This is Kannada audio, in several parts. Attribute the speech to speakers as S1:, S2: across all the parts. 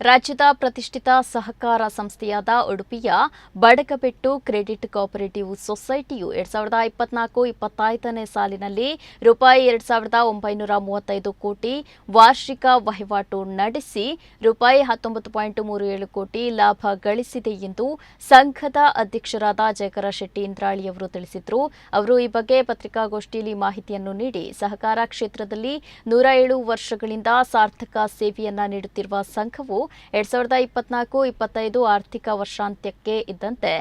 S1: ರಾಜ್ಯದ ಪ್ರತಿಷ್ಠಿತ ಸಹಕಾರ ಸಂಸ್ಥೆಯಾದ ಉಡುಪಿಯ ಬಡಕಬೆಟ್ಟು ಕ್ರೆಡಿಟ್ ಕೋಆಪರೇಟಿವ್ ಸೊಸೈಟಿಯು ಎರಡ್ ಸಾವಿರದ ಇಪ್ಪತ್ನಾಲ್ಕು ಇಪ್ಪತ್ತೈದನೇ ಸಾಲಿನಲ್ಲಿ ರೂಪಾಯಿ ಎರಡ್ ಸಾವಿರದ ಒಂಬೈನೂರ ಮೂವತ್ತೈದು ಕೋಟಿ ವಾರ್ಷಿಕ ವಹಿವಾಟು ನಡೆಸಿ ರೂಪಾಯಿ ಹತ್ತೊಂಬತ್ತು ಪಾಯಿಂಟ್ ಮೂರು ಏಳು ಕೋಟಿ ಲಾಭ ಗಳಿಸಿದೆ ಎಂದು ಸಂಘದ ಅಧ್ಯಕ್ಷರಾದ ಜಯಕರ ಶೆಟ್ಟಿ ಇಂದ್ರಾಳಿಯವರು ತಿಳಿಸಿದರು. ಅವರು ಈ ಬಗ್ಗೆ ಪತ್ರಿಕಾಗೋಷ್ಠಿಯಲ್ಲಿ ಮಾಹಿತಿಯನ್ನು ನೀಡಿ ಸಹಕಾರ ಕ್ಷೇತ್ರದಲ್ಲಿ ನೂರ ಏಳು ವರ್ಷಗಳಿಂದ ಸಾರ್ಥಕ ಸೇವೆಯನ್ನ ನೀಡುತ್ತಿರುವ ಸಂಘವು ಎರಡ್ ಸಾವಿರದ ಇಪ್ಪತ್ನಾಲ್ಕು, ಇಪ್ಪತ್ತೈದು ಆರ್ಥಿಕ ವರ್ಷಾಂತ್ಯಕ್ಕೆ ಇದ್ದಂತೆ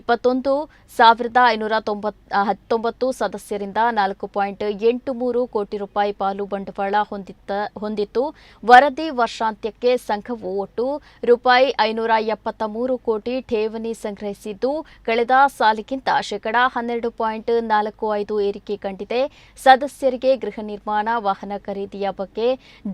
S1: ಇಪ್ಪತ್ತೊಂದು ಸಾವಿರದ ಐನೂರ ತೊಂಬತ್ ಹತ್ತೊಂಬತ್ತು ಸದಸ್ಯರಿಂದ ನಾಲ್ಕು ಪಾಯಿಂಟ್ ಎಂಟು ಮೂರು ಕೋಟಿ ರೂಪಾಯಿ ಪಾಲು ಬಂಡವಾಳ ಹೊಂದಿತ್ತ, ಹೊಂದಿತ್ತು. ವರದಿ ವರ್ಷಾಂತ್ಯಕ್ಕೆ ಸಂಘವು ಒಟ್ಟು ರೂಪಾಯಿ ಐನೂರ ಎಪ್ಪತ್ತ ಮೂರು ಕೋಟಿ ಠೇವಣಿ ಸಂಗ್ರಹಿಸಿದ್ದು, ಕಳೆದ ಸಾಲಿಗಿಂತ ಶೇಕಡಾ ಹನ್ನೆರಡು ಪಾಯಿಂಟ್ ನಾಲ್ಕು ಐದು ಏರಿಕೆ ಕಂಡಿದೆ. ಸದಸ್ಯರಿಗೆ ಗೃಹ ನಿರ್ಮಾಣ, ವಾಹನ ಖರೀದಿಯ ಬಗ್ಗೆ,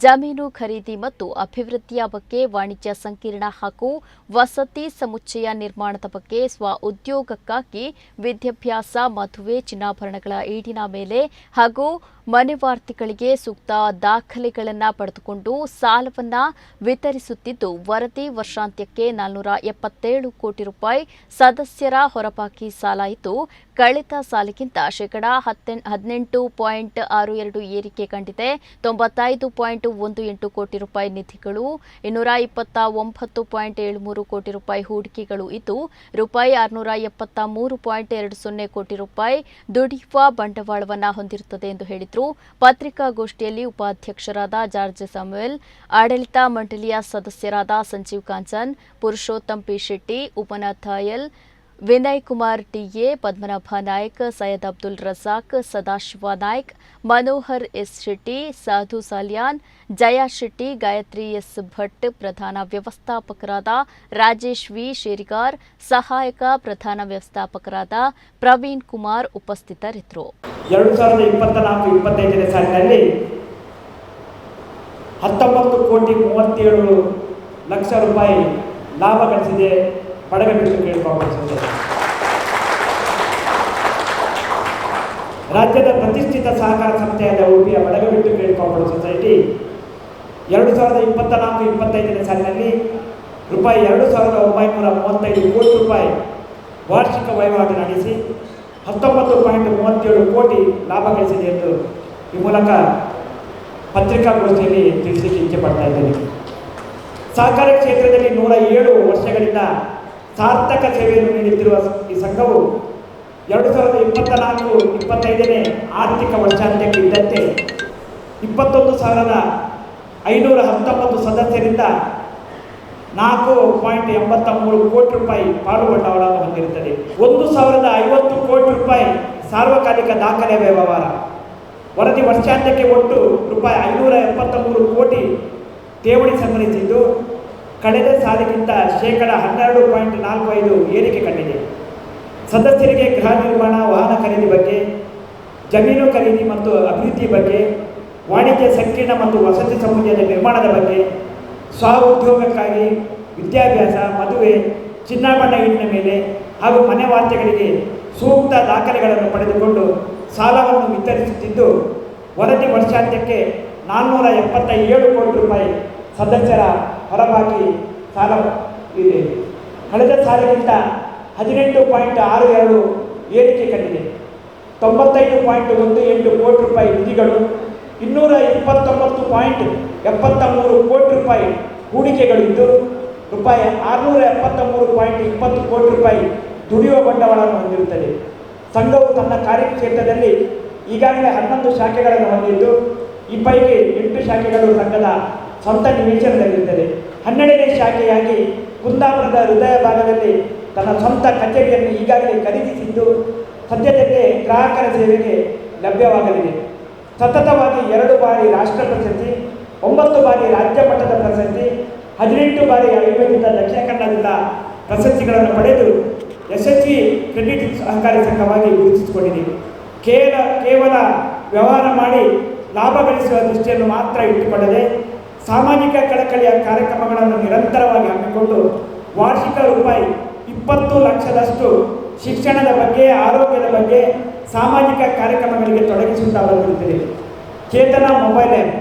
S1: ಜಮೀನು ಖರೀದಿ ಮತ್ತು ಅಭಿವೃದ್ಧಿಯ ಬಗ್ಗೆ ವಾಣಿಜ್ಯ ಸಂಕೀರ್ಣ ಹಾಗೂ ವಸತಿ ಸಮುಚ್ಚಯ ನಿರ್ಮಾಣದ ಬಗ್ಗೆ ಸ್ವ ಉದ್ಯೋಗಕ್ಕಾಗಿ ವಿದ್ಯಾಭ್ಯಾಸ, ಮದುವೆ, ಚಿನ್ನಾಭರಣಗಳ ಈಡಿನ ಮೇಲೆ ಹಾಗೂ ಮನೆವಾರ್ತಿಗಳಿಗೆ ಸೂಕ್ತ ದಾಖಲೆಗಳನ್ನು ಪಡೆದುಕೊಂಡು ಸಾಲವನ್ನು ವಿತರಿಸುತ್ತಿದ್ದು, ವರದಿ ವರ್ಷಾಂತ್ಯಕ್ಕೆ ನಾಲ್ನೂರ ಎಪ್ಪತ್ತೇಳು ಕೋಟಿ ರೂಪಾಯಿ ಸದಸ್ಯರ ಹೊರಪಾಕಿ ಸಾಲ ಕಳೆದ ಸಾಲಿಗಿಂತ ಶೇಕಡಾ ಹತ್ತೆ ಹದಿನೆಂಟು ಪಾಯಿಂಟ್ ಆರು ಎರಡು ಏರಿಕೆ ಕಂಡಿದೆ. ತೊಂಬತ್ತೈದು ಪಾಯಿಂಟ್ ಒಂದು ಎಂಟು ಕೋಟಿ ರೂಪಾಯಿ ನಿಧಿಗಳು, ಇನ್ನೂರ ಇಪ್ಪತ್ತ ಒಂಬತ್ತು ಪಾಯಿಂಟ್ ಏಳು ಮೂರು ಕೋಟಿ ರೂಪಾಯಿ ಹೂಡಿಕೆಗಳು ಇದ್ದು, ರೂಪಾಯಿ ಆರುನೂರ ಎಪ್ಪತ್ತ ಮೂರು ಪಾಯಿಂಟ್ ಎರಡು ಸೊನ್ನೆ ಕೋಟಿ ರೂಪಾಯಿ ದುಡಿಯುವ ಬಂಡವಾಳವನ್ನು ಹೊಂದಿರುತ್ತದೆ ಎಂದು ಹೇಳಿದರು. ಪತ್ರಿಕಾಗೋಷ್ಠಿಯಲ್ಲಿ ಉಪಾಧ್ಯಕ್ಷರಾದ ಜಾರ್ಜ್ ಸಾಮುವೆಲ್ ಆಡಳಿತ ಮಂಡಳಿಯ ಸದಸ್ಯರಾದ Sanjeev Kanchan, Purushottam P Shetty Upanath L Vinay Kumar TA, Padmanabha Nayak, Syed Abdul Razak, Sadashiva Naik, Manohar S Shetty, Sadhu Salian, Jaya Shetty, Gayatri S Bhat ಪ್ರಧಾನ ವ್ಯವಸ್ಥಾಪಕರಾದ ರಾಜೇಶ್ ವಿ ಶೇರಿಗಾರ್, ಸಹಾಯಕ ಪ್ರಧಾನ ವ್ಯವಸ್ಥಾಪಕರಾದ ಪ್ರವೀಣ್ ಕುಮಾರ್ ಉಪಸ್ಥಿತರಿದ್ದರು.
S2: ಎರಡು ಸಾವಿರದ ಇಪ್ಪತ್ತ ನಾಲ್ಕು ಇಪ್ಪತ್ತೈದನೇ ಸಾಲಿನಲ್ಲಿ ಹತ್ತೊಂಬತ್ತು ಕೋಟಿ ಮೂವತ್ತೇಳು ಲಕ್ಷ ರೂಪಾಯಿ ಲಾಭ ಗಳಿಸಿದೆ. ಪಡಗಬಿಟ್ಟು ಕೇಳಿಕೊಳ್ಳುತ್ತದೆ ರಾಜ್ಯದ ಪ್ರತಿಷ್ಠಿತ ಸಹಕಾರ ಸಂಸ್ಥೆಯಾದ ಉಡುಪಿಯ ಬಡಗಬಿಟ್ಟು ಕೇಳಿಕೊಳ್ಳುವ ಸೊಸೈಟಿ ಎರಡು ಸಾವಿರದ ಇಪ್ಪತ್ತ ನಾಲ್ಕು ಇಪ್ಪತ್ತೈದನೇ ಸಾಲಿನಲ್ಲಿ ರೂಪಾಯಿ ಎರಡು ಸಾವಿರದ ಒಂಬೈನೂರ ಮೂವತ್ತೈದು ಕೋಟಿ ರೂಪಾಯಿ ವಾರ್ಷಿಕ ವಹಿವಾಟು ನಡೆಸಿ ಹತ್ತೊಂಬತ್ತು ಪಾಯಿಂಟ್ ಮೂವತ್ತೇಳು ಕೋಟಿ ಲಾಭ ಗಳಿಸಿದೆ ಎಂದು ಈ ಮೂಲಕ ಪತ್ರಿಕಾಗೋಷ್ಠಿಯಲ್ಲಿ ತಿಳಿಸಲಿಕ್ಕೆ ಇಚ್ಛೆ ಪಡ್ತಾ ಇದ್ದೇನೆ. ಸಹಕಾರ ಕ್ಷೇತ್ರದಲ್ಲಿ ನೂರ ಏಳು ವರ್ಷಗಳಿಂದ ಸಾರ್ಥಕ ಸೇವೆಯನ್ನು ನೀಡುತ್ತಿರುವ ಈ ಸಂಘವು ಎರಡು ಸಾವಿರದ ಇಪ್ಪತ್ತ ನಾಲ್ಕು ಇಪ್ಪತ್ತೈದನೇ ಆರ್ಥಿಕ ವರ್ಷಾಂತ್ಯಕ್ಕೆ ಇದ್ದಂತೆ ಇಪ್ಪತ್ತೊಂದು ಸಾವಿರದ ಐನೂರ ಹತ್ತೊಂಬತ್ತು ಸದಸ್ಯರಿಂದ ನಾಲ್ಕು ಪಾಯಿಂಟ್ ಎಂಬತ್ತ ಮೂರು ಕೋಟಿ ರೂಪಾಯಿ ಪಾಲು ಬಂಡವಾಳವನ್ನು ಹೊಂದಿರುತ್ತದೆ. ಒಂದು ಸಾವಿರದ ಐವತ್ತು ಕೋಟಿ ರೂಪಾಯಿ ಸಾರ್ವಕಾಲಿಕ ದಾಖಲೆ ವ್ಯವಹಾರ. ವರದಿ ವರ್ಷಾಂತ್ಯಕ್ಕೆ ಒಟ್ಟು ರೂಪಾಯಿ ಐನೂರ ಎಪ್ಪತ್ತ ಮೂರು ಕೋಟಿ ಠೇವಣಿ ಸಂಗ್ರಹಿಸಿದ್ದು ಕಳೆದ ಸಾಲಿಗಿಂತ ಶೇಕಡ ಹನ್ನೆರಡು ಪಾಯಿಂಟ್ ನಾಲ್ಕು ಐದು ಏರಿಕೆ ಕಂಡಿದೆ. ಸದಸ್ಯರಿಗೆ ಗೃಹ ನಿರ್ಮಾಣ, ವಾಹನ ಖರೀದಿ ಬಗ್ಗೆ, ಜಮೀನು ಖರೀದಿ ಮತ್ತು ಅಭಿವೃದ್ಧಿ ಬಗ್ಗೆ, ವಾಣಿಜ್ಯ ಸಂಕೀರ್ಣ ಮತ್ತು ವಸತಿ ಸಮುದಾಯದ ನಿರ್ಮಾಣದ ಬಗ್ಗೆ ಸ್ವ ಉದ್ಯೋಗಕ್ಕಾಗಿ ವಿದ್ಯಾಭ್ಯಾಸ, ಮದುವೆ, ಚಿನ್ನಾಭರಣ ಈಡಿನ ಮೇಲೆ ಹಾಗೂ ಮನೆ ವಾರ್ತೆಗಳಿಗೆ ಸೂಕ್ತ ದಾಖಲೆಗಳನ್ನು ಪಡೆದುಕೊಂಡು ಸಾಲವನ್ನು ವಿತರಿಸುತ್ತಿದ್ದು, ವರದಿ ವರ್ಷಾಂತ್ಯಕ್ಕೆ ನಾನ್ನೂರ ಎಪ್ಪತ್ತ ಏಳು ಕೋಟಿ ರೂಪಾಯಿ ಸದಸ್ಯರ ಹೊರಬಾಕಿ ಸಾಲ ಇದೆ. ಕಳೆದ ಸಾಲಿಗಿಂತ ಹದಿನೆಂಟು ಪಾಯಿಂಟ್ ಆರು ಎರಡು ಏರಿಕೆ ಕಂಡಿದೆ. ತೊಂಬತ್ತೈದು ಪಾಯಿಂಟ್ ಒಂದು ಎಂಟು ಕೋಟಿ ರೂಪಾಯಿ ನಿಧಿಗಳು, ಇನ್ನೂರ ಇಪ್ಪತ್ತೊಂಬತ್ತು ಪಾಯಿಂಟ್ ಎಪ್ಪತ್ತ ಮೂರು ಕೋಟಿ ರೂಪಾಯಿ ಹೂಡಿಕೆಗಳಿದ್ದು ರೂಪಾಯಿ ಆರುನೂರ ಎಪ್ಪತ್ತ ಮೂರು ಪಾಯಿಂಟ್ ಇಪ್ಪತ್ತು ಕೋಟಿ ರೂಪಾಯಿ ದುಡಿಯುವ ಬಂಡವಾಳವನ್ನು ಹೊಂದಿರುತ್ತದೆ. ಸಂಘವು ತನ್ನ ಕಾರ್ಯಕ್ಷೇತ್ರದಲ್ಲಿ ಈಗಾಗಲೇ ಹನ್ನೊಂದು ಶಾಖೆಗಳನ್ನು ಹೊಂದಿದ್ದು, ಈ ಪೈಕಿ ಎಂಟು ಶಾಖೆಗಳು ಸಂಘದ ಸ್ವಂತ ನಿವೇಶನದಲ್ಲಿದ್ದರೆ ಹನ್ನೆರಡನೇ ಶಾಖೆಯಾಗಿ ಕುಂದಾಪುರದ ಹೃದಯ ಭಾಗದಲ್ಲಿ ತನ್ನ ಸ್ವಂತ ಕಚೇರಿಯನ್ನು ಈಗಾಗಲೇ ಖರೀದಿಸಿದ್ದು ಸದ್ಯದಲ್ಲೇ ಗ್ರಾಹಕರ ಸೇವೆಗೆ ಲಭ್ಯವಾಗಲಿದೆ. ಸತತವಾಗಿ ಎರಡು ಬಾರಿ ರಾಷ್ಟ್ರ ಪ್ರಶಸ್ತಿ, ಒಂಬತ್ತು ಬಾರಿ ರಾಜ್ಯ ಮಟ್ಟದ ಪ್ರಶಸ್ತಿ, ಹದಿನೆಂಟು ಬಾರಿ ಆಯುರ್ವೇದಿತ ದಕ್ಷಿಣ ಕನ್ನಡದಿಂದ ಪ್ರಶಸ್ತಿಗಳನ್ನು ಪಡೆದು ಯಶಸ್ವಿ ಕ್ರೆಡಿಟ್ ಸಹಕಾರಿ ಸಂಘವಾಗಿ ಗುರುತಿಸಿಕೊಂಡಿದೆ. ಕೇವಲ ಕೇವಲ ವ್ಯವಹಾರ ಮಾಡಿ ಲಾಭ ಗಳಿಸುವ ದೃಷ್ಟಿಯನ್ನು ಮಾತ್ರ ಇಟ್ಟುಕೊಳ್ಳದೆ ಸಾಮಾಜಿಕ ಕಳಕಳಿಯ ಕಾರ್ಯಕ್ರಮಗಳನ್ನು ನಿರಂತರವಾಗಿ ಹಮ್ಮಿಕೊಂಡು ವಾರ್ಷಿಕ ರೂಪಾಯಿ ಇಪ್ಪತ್ತು ಲಕ್ಷದಷ್ಟು ಶಿಕ್ಷಣದ ಬಗ್ಗೆ, ಆರೋಗ್ಯದ ಬಗ್ಗೆ ಸಾಮಾಜಿಕ ಕಾರ್ಯಕ್ರಮಗಳಿಗೆ ತೊಡಗಿಸುತ್ತಾ ಬರುತ್ತಿದೆ ಚೇತನ ಮೊಬೈಲ್ ಆ್ಯಪ್